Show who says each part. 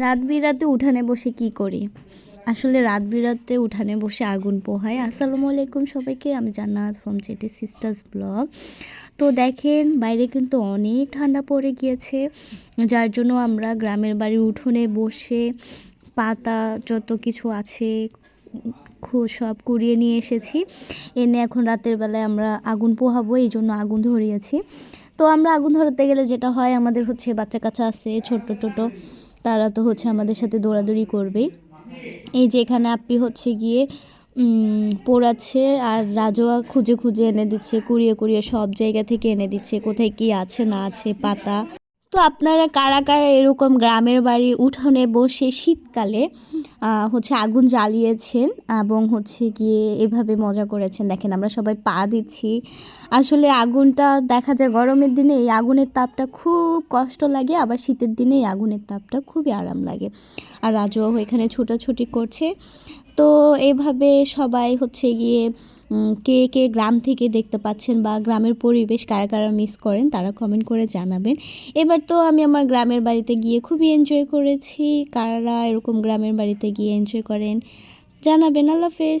Speaker 1: রাত বিরাতে উঠানে বসে কি করি? আসলে রাত বিরাতে উঠানে বসে আগুন পোহায়। আসসালামু আলাইকুম সবাইকে, আমি জান্নাত ফ্রম চেটি সিস্টার্স ব্লগ তো দেখেন, বাইরে কিন্তু অনেক ঠান্ডা পড়ে গিয়েছে, যার জন্য আমরা গ্রামের বাড়ির উঠোনে বসে পাতা যত কিছু আছে সব কুড়িয়ে নিয়ে এসেছি। এনে এখন রাতের বেলায় আমরা আগুন পোহাবো, এই জন্য আগুন ধরিয়েছি। তো আমরা আগুন ধরতে গেলে যেটা হয়, আমাদের হচ্ছে বাচ্চা কাচ্চা আছে ছোট ছোট তারা তো হচ্ছে আমাদের সাথে দৌড়াদৌড়ি করবেই। এই যে এখানে আপ্পি হচ্ছে গিয়ে পোড়াচ্ছে আর রাজোয়া খুঁজে খুঁজে এনে দিচ্ছে, কুড়িয়ে কুড়িয়ে সব জায়গা থেকে এনে দিচ্ছে, কোথায় কি আছে না আছে, পাতা। তো আপনারা কারা কারা এরকম গ্রামের বাড়ির উঠোনে বসে শীতকালে হচ্ছে আগুন জ্বালিয়েছেন এবং হচ্ছে গিয়ে এভাবে মজা করেছেন? দেখেন আমরা সবাই পা দিচ্ছি। আসলে আগুনটা দেখা যায় গরমের দিনে এই আগুনের তাপটা খুব কষ্ট লাগে, আবার শীতের দিনে এই আগুনের তাপটা খুবই আরাম লাগে। আর রাজুও এখানে ছোটাছুটি করছে। তো এভাবে সবাই হচ্ছে গিয়ে কে কে গ্রাম থেকে দেখতে পাচ্ছেন বা গ্রামের পরিবেশ কারা কারা মিস করেন, তারা কমেন্ট করে জানাবেন। এবার তো আমি আমার গ্রামের বাড়িতে গিয়ে খুবই এনজয় করেছি। কারা এরকম গ্রামের বাড়িতে গিয়ে এনজয় করেন, জানাবেন। আল্লাহ হাফেজ।